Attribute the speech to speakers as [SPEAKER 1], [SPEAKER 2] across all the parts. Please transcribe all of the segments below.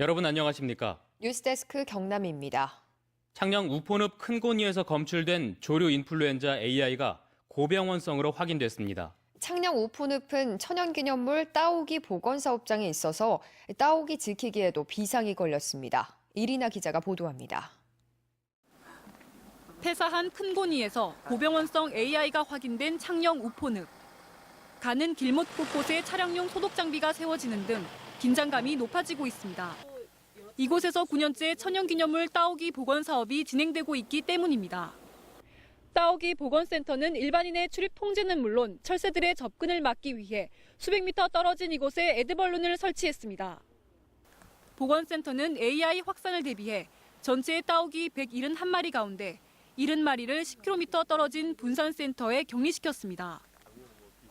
[SPEAKER 1] 여러분 안녕하십니까?
[SPEAKER 2] 뉴스데스크 경남입니다.
[SPEAKER 1] 창녕 우포늪 큰고니에서 검출된 조류 인플루엔자 AI가 고병원성으로 확인됐습니다.
[SPEAKER 2] 창녕 우포늪은 천연기념물 따오기 보건사업장에 있어서 따오기 지키기에도 비상이 걸렸습니다. 이리나 기자가 보도합니다.
[SPEAKER 3] 폐사한 큰고니에서 고병원성 AI가 확인된 창녕 우포늪. 가는 길목 곳곳에 차량용 소독 장비가 세워지는 등 긴장감이 높아지고 있습니다. 이곳에서 9년째 천연기념물 따오기 복원 사업이 진행되고 있기 때문입니다. 따오기 복원센터는 일반인의 출입 통제는 물론 철새들의 접근을 막기 위해 수백 미터 떨어진 이곳에 에드벌룬을 설치했습니다. 복원센터는 AI 확산을 대비해 전체 따오기 171마리 가운데 70마리를 10km 떨어진 분산센터에 격리시켰습니다.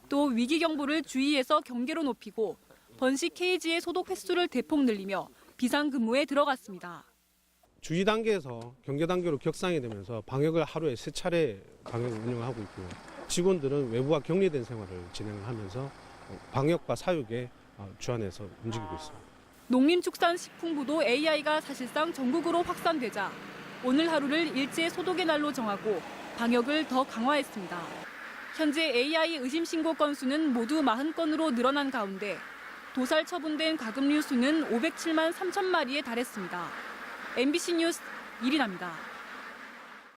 [SPEAKER 3] 또 위기 경보를 주의해서 경계로 높이고 번식 케이지의 소독 횟수를 대폭 늘리며 비상근무에 들어갔습니다.
[SPEAKER 4] 주의 단계에서 경계 단계로 격상이 되면서 방역을 하루에 세 차례 방역을 운영하고 있고요. 직원들은 외부와 격리된 생활을 진행하면서 방역과 사육에 어, 주안해서 움직이고 있습니다.
[SPEAKER 3] 농림축산식품부도 AI가 사실상 전국으로 확산되자 오늘 하루를 일제 소독의 날로 정하고 방역을 더 강화했습니다. 현재 AI 의심 신고 건수는 모두 40건으로 늘어난 가운데 도살 처분된 과금류 수는 507만 3천 마리에 달했습니다. MBC 뉴스 이리나입니다.